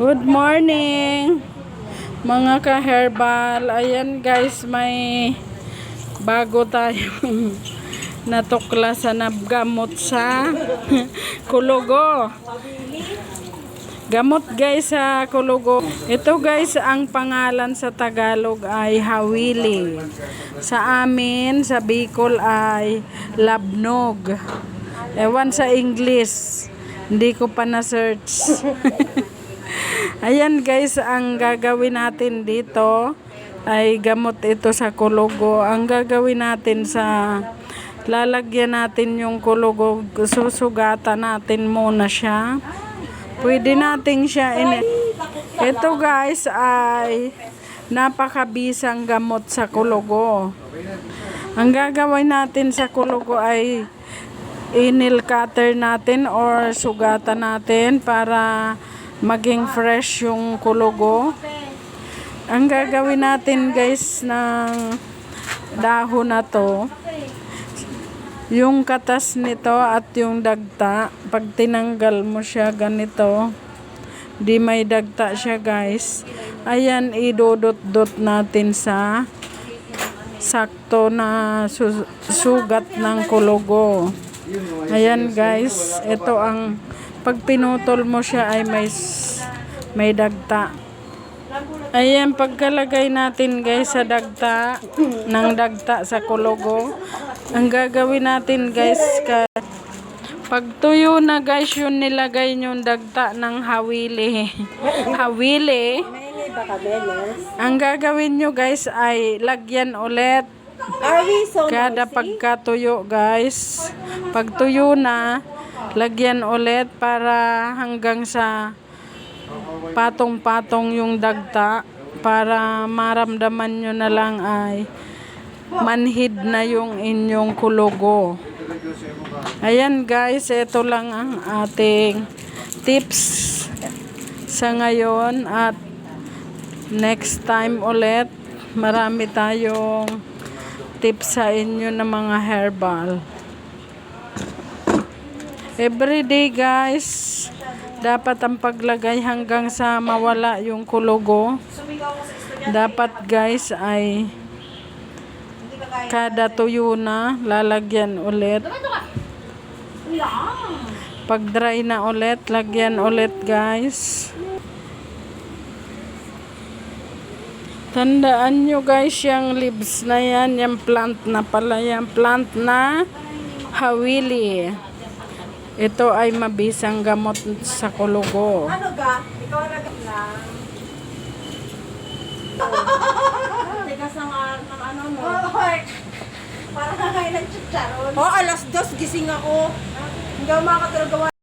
Good morning mga ka-herbal. Ayan guys, may bago tayong natuklasan na gamot sa kulugo. Gamot guys sa kulugo. Ito guys, ang pangalan sa Tagalog ay hawili. Sa amin, sa Bicol ay labnog. Ewan sa English. Hindi ko pa na-search. Ayan guys, ang gagawin natin dito ay gamot ito sa kulugo. Ang gagawin natin sa lalagyan natin yung kulugo, susugatan natin muna siya. Pwede natin siya in Ito guys ay napakabisang gamot sa kulugo. Ang gagawin natin sa kulugo ay inil cutter natin or sugatan natin para maging fresh yung kulugo. Ang gagawin natin guys ng dahon na to, yung katas nito at yung dagta, pag tinanggal mo siya ganito, di may dagta siya guys. Ayan, idudot-dot natin sa sakto na su- sugat ng kulugo. Ayan guys, ito ang pag pinutol mo siya ay may may dagta. Ayan, pagkalagay natin guys sa dagta, ng dagta sa kulugo, ang gagawin natin guys, ka, pag tuyo na guys yung nilagay yung dagta ng hawili. hawili. Ang gagawin nyo guys ay lagyan ulit Kada pagkatuyo guys, pag tuyo na, lagyan ulit para hanggang sa patong-patong yung dagta para maramdaman nyo na lang ay manhid na yung inyong kulugo. Ayan guys, ito lang ang ating tips sa ngayon at next time ulit marami tayong tips sa inyo ng mga herbal. Everyday guys, dapat ang paglagay hanggang sa mawala yung kulugo. Dapat guys ay kada tuyo na lalagyan ulit. Pag dry na ulit, lagyan ulit guys. Tandaan nyo guys, yung leaves na yan, yung plant na pala, yung plant na hawili. Ito ay mabisang gamot sa kulugo. Ano ga? Ikaw na na. Tigas ng, ng ano no? Parang kakain ng chicharon. Oh, alas dos gising ako. Hindi ako makakatulog